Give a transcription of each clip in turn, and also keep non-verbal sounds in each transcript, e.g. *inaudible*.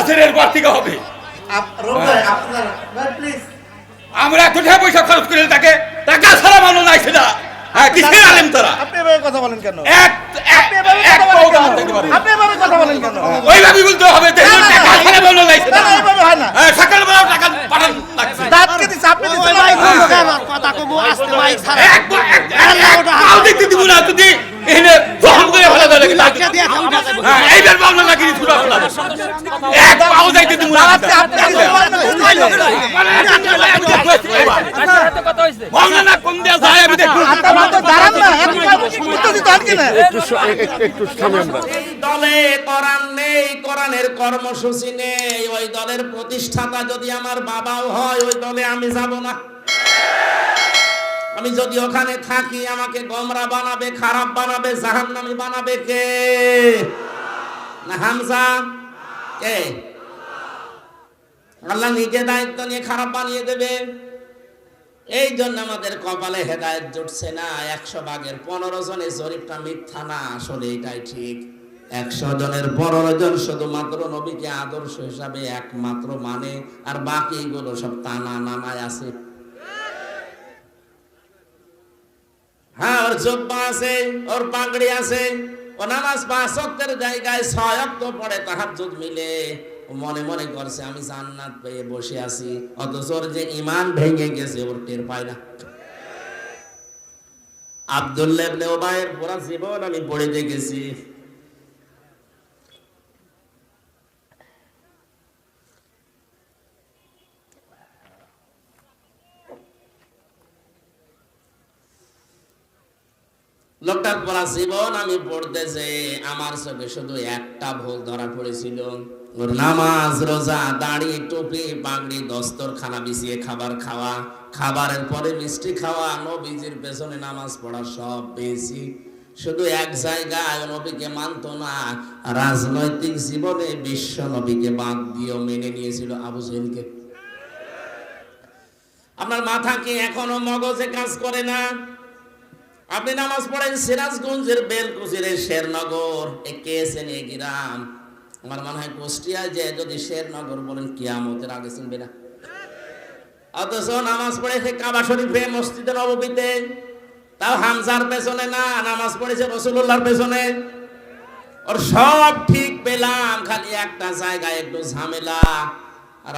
আসরের পর থেকে হবে। ভাই, ভাই আমরা এত টাকা পয়সা খরচ করে তাকে টাকা ছাড়া মানুষ নাই সেটা। হ্যাঁ কিসের আলেম তারা? আপনি এভাবে কথা বলেন কেন? এক আপনি এভাবে কথা বলেন কেন? আপনি এভাবে কথা বলেন কেন? ওইভাবে বলতে হবে যে না, না, টাকা ছাড়া মানুষ নাই সেটা। এইভাবে হয় না। হ্যাঁ সকালবেলা টাকা পাঠান লাগছে। দাঁতকে দিচ্ছে আপনি দিচ্ছেন না, হ্যাঁ। এক পা- এক- এক- এক পাও দেখতে দিব না যদি এখানে জখম করে ফেলা যায় নাকি হ্যাঁ এইবার পাবনা নাকি ছুটা ফেলা যায়। এক পাও দেখতে দিব না দাঁতকে আপনি দিচ্ছেন না, মাওলানা না কোন দেয়া যায় আমি দেখব আপনার মতো দাঁড়ান না এত উত্তর দিতে হন কিনা এই দলে কোরআন নেই কোরআনের কর্মসূচি নেই ওই দলের প্রতিষ্ঠাতা যদি আমার বাবাও হয় ওই দলে আমি যাব না আমি যদি ওখানে থাকি আমাকে গমরা বানাবে খারাপ বানাবে জাহান্নামী বানাবে কে না হামজা কে আল্লাহ নিজে দায়িত্ব নিয়ে খারাপ বানিয়ে দেবে। এই জন্য আমাদের কপালে হেদায়েত জুটছে না। একশো ভাগের পনেরো জনের জরিপটা মিথ্যা না, আসলে এটাই ঠিক। একশো জনের পনেরো জন শুধুমাত্র নবীকে আদর্শ হিসাবে একমাত্র মানে আর বাকিগুলো সব টানা নানায় আছে। হ্যাঁ ওর জব্বা আছে, ওর পাগড়ি আছে, ও নামাজ পাঁচ জায়গায় ছয় পড়ে, তাহাজ্জুদ মিলে। মনে মনে করছে, আমি জান্নাত পেয়ে বসে আছি, অথচ ওর যে ইমান ভেঙে গেছে, ওর টের পায় না। আব্দুল্লাহ ইবনে জীবন আমি পড়ে দেখেছি। লোকটার পড়া জীবন আমি পড়তেছে, আমার চোখে শুধু একটা ভুল ধরা পড়েছিল। ওর নামাজ, রোজা, দাড়ি, টুপি, পাগড়ি দস্তর খানা বিছিয়ে খাবার খাওয়া, খাবারের পরে মিষ্টি খাওয়া, নবীজির পেছনে নামাজ পড়া সব পেয়েছি শুধু এক জায়গায় নবীকে মানতো না, রাজনৈতিক জীবনে বিশ্ব নবীকে বাদ দিয়েও মেনে নিয়েছিল আবু জেলকে আপনার মাথা কি এখনও মগজে কাজ করে না? আপনি নামাজ পড়েন সিরাজগঞ্জের বেলকুচির শেরনগর, এ কেসেন এ গ্রাম? আমার মনে হয় কুষ্টিয়ায় যে যদি শেরনগর বলেন, কিয়ামতের আগে চিনবে না। অথচ নামাজ পড়েছে কাবা শরীফে মসজিদে নববীতে, তাও হামজার পেছনে না, নামাজ পড়েছে রসুল্লাহর পেছনে। ওর সব ঠিক পেলাম, খালি একটা জায়গায় একটু ঝামেলা।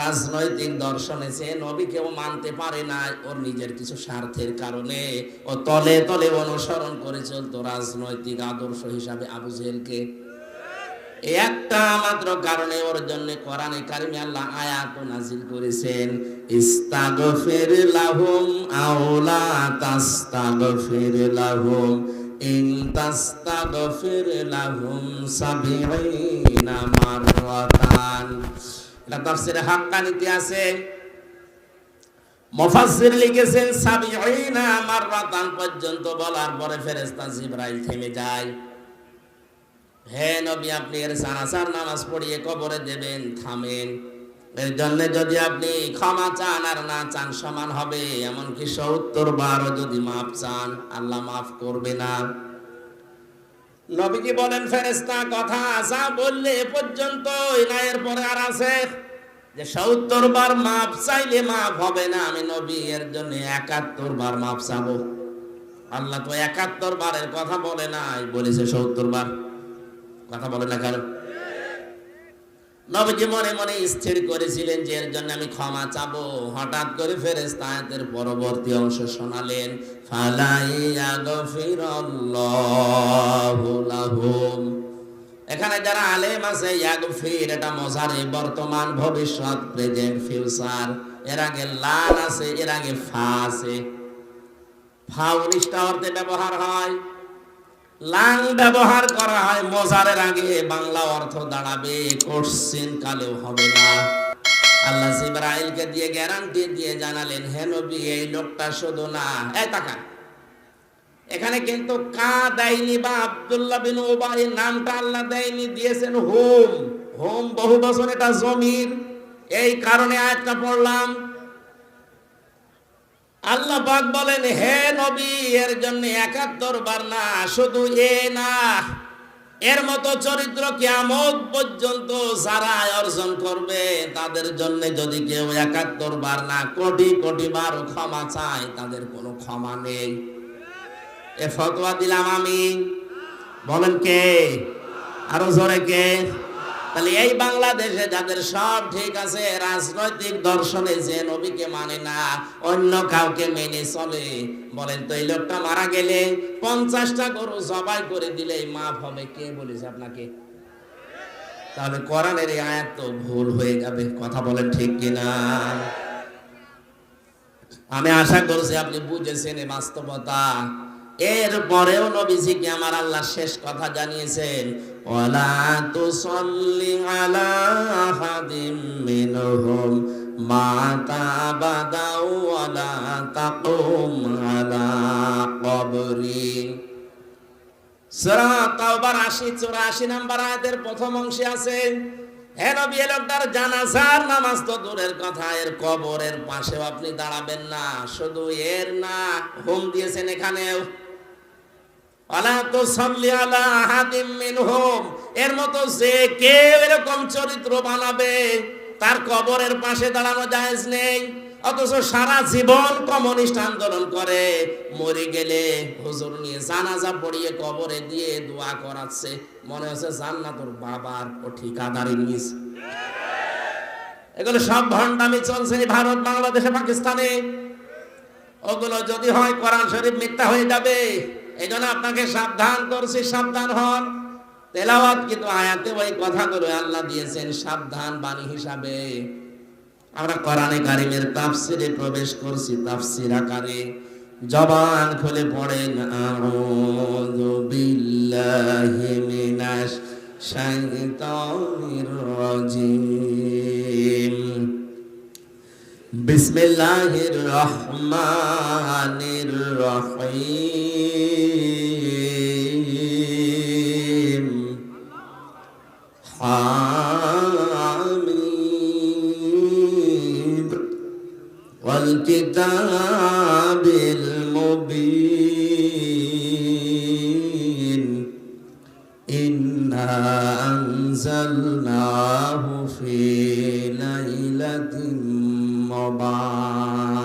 রাজনৈতিক দর্শনে সে নবী কেউ মানতে পারে না ওর নিজের কিছু স্বার্থের কারণে। ও তলে তলে অনুসরণ করে চলতো রাজনৈতিক আদর্শ হিসাবে আবু জেলকে একটা মাত্র কারণে ওর জন্য কোরআনে কারিমে আল্লাহ আয়াত করেছেন, ইস্তাগফির লাহুম আওলা তাস্তাগফির লাহুম, ইন তাস্তাগফির লাহুম সাবিঈনা মাররাতান। এটা তাফসিরে হাক্কানিতে আছে। মুফাসসির লিখেছেন পর্যন্ত বলার পরে ফেরেশতা জিবরাইল থেমে যায়। হে নবী, আপনি এর জানাজার নামাজ পড়িয়ে কবরে দেবেন, থামেন। এর জন্য যদি আপনি ক্ষমা চান আর না চান, সমান হবে। এমনকি সত্তর বারও যদি মাফ চান, আল্লাহ মাফ করবে না। নবীজি বলেন ফেরেস্তা কথা যা বললে পর্যন্ত না এর পরে আর আছে। যে সত্তর বার মাপ চাইলে মাপ হবে না, আমি নবী, এর জন্য একাত্তর বার মাপ চাবো। আল্লাহ তো একাত্তর বারের কথা বলে নাই, বলেছে সত্তর বার। কথা বলে না কেন? নবীজি মনে মনে স্থির করেছিলেন যে এর জন্য আমি ক্ষমা চাবো। হঠাৎ করে ফেরেশতা আয়াতের পরবর্তী অংশ শোনালেন এখানে যারা আলেম আছে, ইয়াগফির এটা মজারে বর্তমান ভবিষ্যৎ, প্রেজেন্ট ফিউচার। এর আগে লাল আছে, এর আগে ফা আছে। ফা উনিশটা অর্থে ব্যবহার হয়। লাং ব্যবহার করা হয়, মজারের আগে বাংলা অর্থ দাঁড়াবে, কোশ্চিন কালেও হবে না। আল্লাহ জিব্রাইলকে দিয়ে গ্যারান্টি দিয়ে জানালেন, হে নবী, এই লোকটা শুধু না, এই তাকান। এখানে কিন্তু কা দেয়নি বা আব্দুল্লাহ বিন উবাই, নামটা আল্লাহ দেয়নি, দিয়েছেন হোম। হোম বহু বছর এটা জমির। এই কারণে আয়াতটা পড়লাম। আল্লাহ পাক বলেন, হে নবী, এর জন্য একাত্তর বার না, শুধু এ না। এর মতো চরিত্র কিয়ামত পর্যন্ত যারা অর্জন করবে, তাদের জন্য যদি কেউ একাত্তর বার না, কোটি কোটি বার ক্ষমা চায়, তাদের কোনো ক্ষমা নেই। এ ফতোয়া দিলাম আমি। বলেন কে? আরও জোরে কে? তাহলে এই বাংলাদেশে যাদের সব ঠিক আছে, রাজনৈতিক দর্শনে যে নবীকে মানে না, অন্য কাউকে মেনে চলে। বলেন তো, এই লোকটা মারা গেলে পঞ্চাশটা গরু জবাই করে দিলে মাফ হবে। কে বলেছে আপনাকে? তাহলে কোরআনের এই আয়াত তো ভুল হয়ে যাবে, কথা বলেন ঠিক কিনা? আমি আশা করছি আপনি বুঝেছেন এই বাস্তবতা। এর পরেও নবীজিকে আমার আল্লাহ শেষ কথা জানিয়েছেন ওয়ালা তুসাল্লি আলা আহাদিম মিনহুম মাতা বাদাউ ওয়ালা তাকুম আলা কবরি। সূরা তাওবার 80 84 নাম্বার আয়াতের প্রথম অংশে আছে, হে নবী লোকটার জানাজার নামাজ তো দূরের কথা, এর কবরের পাশেও আপনি দাঁড়াবেন না, শুধু এর না, হোম দিয়েছেন এখানেও। এর মতো যে কেউ এরকম চরিত্র বানাবে, তার কবরের পাশে দাঁড়ানো জায়েজ নেই। অথচ সারা জীবন কমিউনিস্ট আন্দোলন করে, মরে গেলে হুজুর নিয়ে জানাজা পড়িয়ে কবরে দিয়ে দোয়া করাচ্ছে। মনে হচ্ছে জান্নাতুর বাবার ও ঠিকাদারি নিস এগুলো সব ভণ্ডামি চলছে ভারত, বাংলাদেশে, পাকিস্তানে। ওগুলো যদি হয় কোরআন শরীফ মিথ্যা হয়ে যাবে। এই জন্য আপনাকে সাবধান করছি, সাবধান হন। তেলাওয়াত কিন্তু আয়াতে ওই কথাগুলো আল্লাহ দিয়েছেন, সাবধান বাণী হিসাবে। আমরা কোরআনে কারিমের তাফসিরে প্রবেশ করছি, তাফসির আকারে। জবান খুলে পড়েন, আউযু বিল্লাহি মিনাশ শাইতানির রাজিম। بسم الله الرحمن الرحيم حميد والكتاب المبين إنا أنزلناه في ليلة مباركة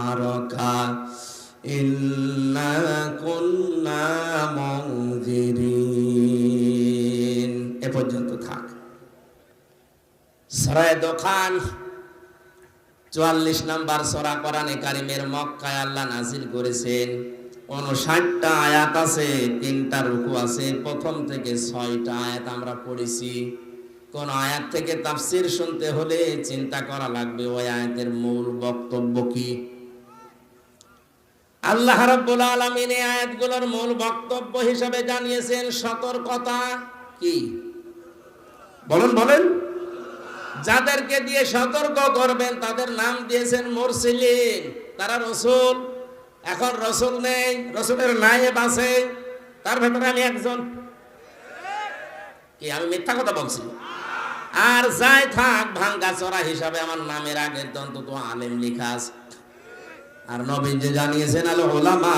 إنا كنا منذرين এ পর্যন্ত থাক সরায় দোকান চুয়াল্লিশ নাম্বার সরা কোরআনে কারিমের মক্কায় আল্লাহ নাজিল করেছেন উনষাটটা আয়াত আছে তিনটা রুকু আছে প্রথম থেকে ছয়টা আয়াত আমরা পড়েছি কোন আয়াত থেকে তাফসির শুনতে হলে চিন্তা করা লাগবে, ওই আয়াতের মূল বক্তব্য কি? আল্লাহ রাব্বুল আলামিন এই আয়াতগুলোর মূল বক্তব্য হিসেবে জানিয়েছেন সতর্কতা কি? বলেন বলেন। যাদেরকে দিয়ে সতর্ক করবেন, তাদের নাম দিয়েছেন মুরসিলিন। তারা রসুল, এখন রসুল নেই, রসুলের নায়েব আছে। তার ভেতরে আমি একজন। কি, আমি মিথ্যা কথা বলছি? আর যাই থাক, ভাঙ্গা চড়া হিসাবে আমার নামের আগে অন্তত আলেম লিখা আছে। আর নবী যে জানিয়েছেন, আল ওলামা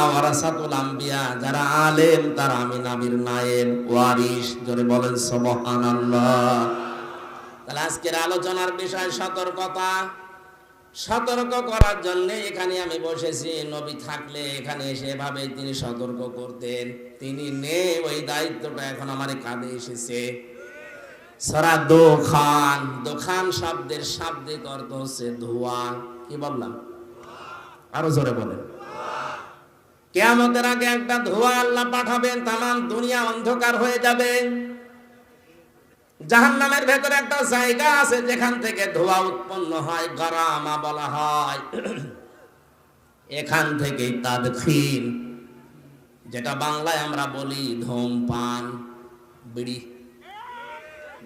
যারা আলেম, তারা আমি নাবির নায়েব ওয়ারিস জোরে বলেন, সুবহানাল্লাহ। তাহলে আজকের আলোচনার বিষয় সতর্কতা। সতর্ক করার জন্য এখানে আমি বসেছি। নবী থাকলে এখানে এসে এভাবে তিনি সতর্ক করতেন। তিনি নে ওই দায়িত্বটা এখন আমার কাঁধে এসেছে। সারা দোখান দোখান শব্দের শাব্দিক অর্থ হচ্ছে ধোয়া। কি বললাম? আরও জোরে বলেন। কেয়ামতের আগে একটা ধোয়া আল্লাহ পাঠাবেন, তামাম দুনিয়া অন্ধকার হয়ে যাবে। জাহান্নামের ভেতরে একটা জায়গা আছে, যেখান থেকে ধোঁয়া উৎপন্ন হয়, গরামা বলা হয়। *clears throat* এখান থেকেই তাদখিন যেটা বাংলায় আমরা বলি ধূমপান, বিড়ি।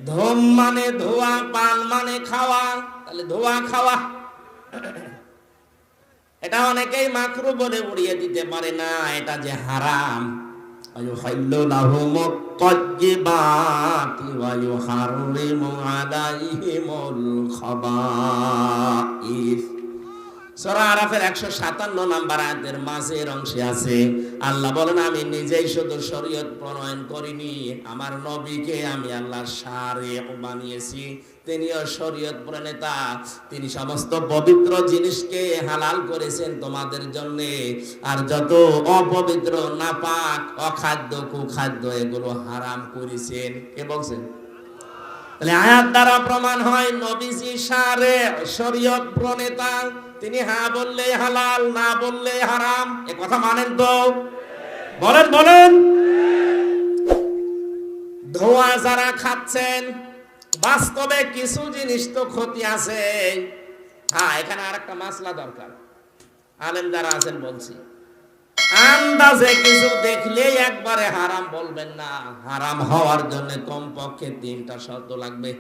ধূম মানে ধোয়া, পান মানে খাওয়া। তাহলে ধোয়া খাওয়া। এটা অনেকেই মাকরু বলে উড়িয়ে দিতে পারে না, এটা যে হারাম। একশো সাতান্ন নাম্বার আয়াতের মাঝের অংশে আছে আল্লাহ বলেন, আমি নিজেই শুধু শরীয়ত প্রণয়ন করিনি, আমার নবীকে আমি আল্লাহর শারে বানিয়েছি। তিনিও শরীয়ত প্রণেতা, তিনি সমস্ত পবিত্র জিনিসকে হালাল করেছেন তোমাদের জন্য। আর যত অপবিত্র, নাপাক, অখাদ্য, কুখাদ্য, এগুলো হারাম করেছেন। কে বলছেন? তাহলে আয়াত দ্বারা প্রমাণ হয়, নবীজি সারে শরীয়ত প্রণেতা। তিনি হ্যাঁ বললে হালাল, না বললে হারাম। এ কথা মানেন তো? বলেন বলেন। ধোঁয়া যারা খাচ্ছেন, বাস্তবে কিছু জিনিস তো ক্ষতি আছে। হ্যাঁ এখানে আরেকটা মাসলা দরকার। আলেম যারা আছেন, বলছি। আন্দাজে কিছু দেখলেই একবারে হারাম বলবেন না। হারাম হওয়ার জন্য কমপক্ষে তিনটা শর্ত লাগবে।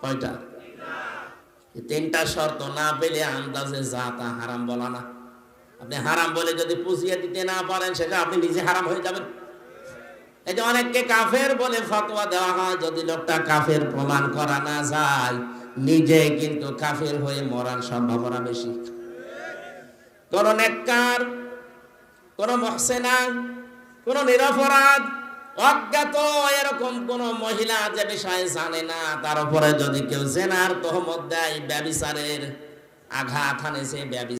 কয়টা? তিনটা শর্ত না পেলে আন্দাজে যা তা হারাম বলা না। আপনি হারাম বলে যদি পুষিয়ে দিতে না পারেন, সেটা আপনি নিজে হারাম হয়ে যাবেন। এই যে অনেককে কাফের বলে ফতোয়া দেওয়া হয়, যদি লোকটা কাফের প্রমাণ করা না যায়, নিজে কিন্তু কাফের হয়ে মরার সম্ভাবনা বেশি। কোন নেককার, কোন মহসেনা, কোন নিরপরাধ, অজ্ঞাত এরকম কোন মহিলা যে বিষয়ে জানে না, তার উপরে যদি কেউ জেনার তহমত দেয়, ব্যবিচারের আঘাত হানেছে ব্যবি